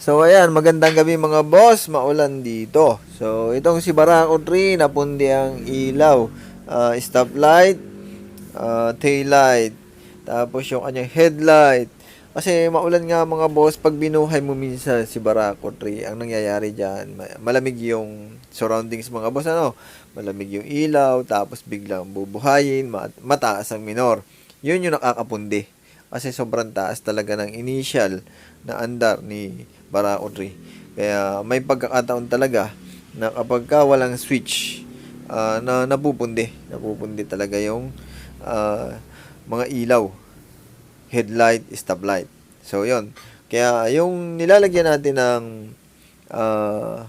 So ayan, magandang gabi mga boss, maulan dito. So itong si Barako 3, napundi ang ilaw, Ah, stoplight, uh, tail light, tapos yung kanyang headlight. Kasi maulan nga mga boss, pag binuhay mo minsan si Barako 3, ang nangyayari dyan, ma- malamig yung surroundings mga boss, ano? Malamig yung ilaw, tapos biglang bubuhayin, ma- mataas ang minor. Yun yung nakakapundi. Kasi sobrang taas talaga ng initial na andar ni Barako 3. Kaya may pagkakataon talaga na kapag ka walang switch, ah, na napupundi. Napupundi talaga yung ah, mga ilaw headlight, stoplight. So, yon Kaya, yung nilalagyan natin ng ah,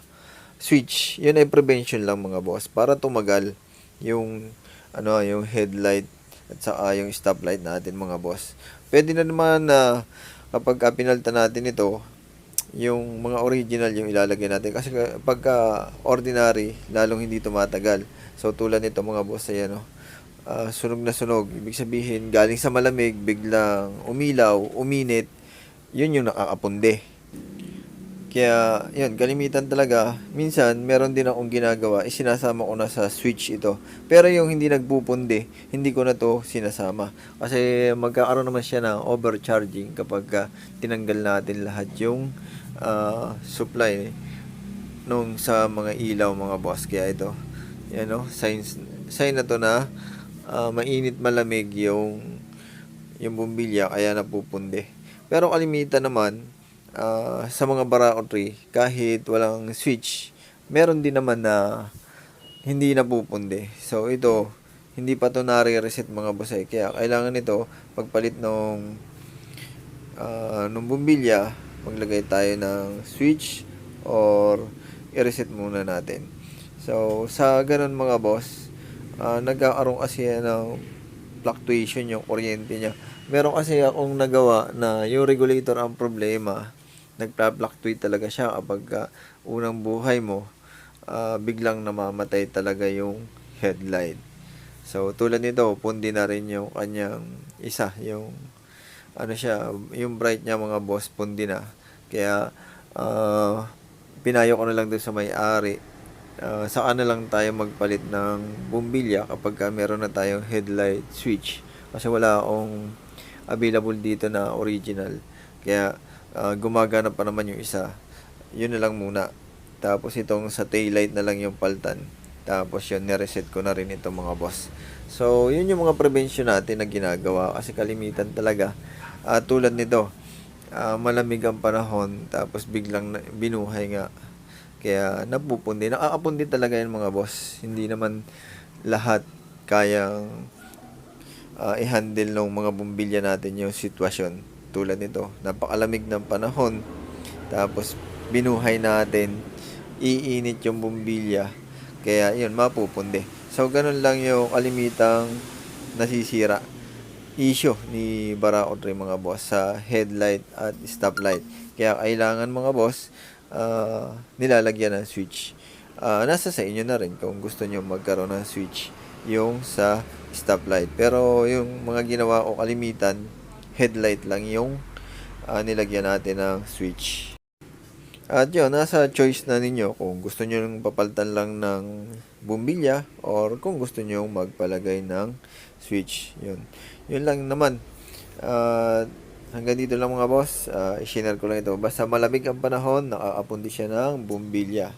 switch, yun ay prevention lang mga boss para tumagal yung ano yung headlight at saka yung stoplight natin mga boss. Pwede na naman na kapag ka pinalta natin ito, yung mga original yung ilalagay natin kasi ka- pagka ordinary lalong hindi tumatagal. So tulad nito mga boss ayan no. Ah, sunog na sunog. Ibig sabihin, galing sa malamig, biglang umilaw, uminit, yun yung nakakapundi. Kaya, yun, kalimitan talaga. Minsan, meron din akong ginagawa, isinasama ko na sa switch ito. Pero yung hindi nagpupundi, hindi ko na to sinasama. Kasi magkakaroon naman siya ng overcharging kapag ah, tinanggal natin lahat yung ah, supply nung sa mga ilaw mga boss. Kaya ito, yan no, sign, sign na to na ah, mainit malamig yung yung bumbilya kaya napupundi. Pero kalimitan naman ah, sa mga barako tree kahit walang switch, meron din naman na hindi napupundi. So ito, hindi pa to nare-reset mga bosay. Kaya kailangan ito pagpalit nung ah, nung bumbilya, maglagay tayo ng switch or i-reset muna natin. So, sa ganun mga boss, ah, nagkakaroon kasi ng fluctuation yung kuryente niya. Meron kasi akong nagawa na yung regulator ang problema. Nagpa-fluctuate talaga siya kapag ah, unang buhay mo, ah, biglang namamatay talaga yung headlight. So, tulad nito, pundi na rin yung kanyang isa, yung ano siya, yung bright niya mga boss, pundi na. Kaya, ah, pinayo ko na lang doon sa may-ari. Ah, saka na lang tayo magpalit ng bumbilya kapag ka meron na tayong headlight switch. Kasi wala akong available dito na original. Kaya, ah, gumagana pa naman yung isa. Yun na lang muna. Tapos itong sa taillight na lang yung paltan. Tapos yun, nireset ko na rin ito mga boss. So, yun yung mga prevention natin na ginagawa. Kasi kalimitan talaga. Ah, tulad nito, ah, malamig ang panahon. Tapos biglang binuhay nga. Kaya napupundi. Nakakapundi talaga yan mga boss. Hindi naman lahat kayang ah, i-handle ng mga bumbilya natin yung sitwasyon. Tulad nito, napakalamig ng panahon. Tapos binuhay natin, iinit yung bumbilya. Kaya yun, mapupundi. So, ganun lang yung kalimitang nasisira issue ni Barako 3 mga boss sa headlight at stoplight. Kaya kailangan mga boss, ah, nilalagyan ng switch. Ah, nasa sa inyo na rin kung gusto nyo magkaroon ng switch yung sa stoplight. Pero yung mga ginawa ko kalimitan, headlight lang yung ah, nilagyan natin ng switch. At yun, nasa choice na ninyo kung gusto nyo nang papalitan lang ng bumbilya or kung gusto nyo magpalagay ng switch. Yun. Yun lang naman. At hanggang dito lang mga boss. Uh, i-share ko lang ito. Basta malamig ang panahon, nakakapundi siya ng bumbilya.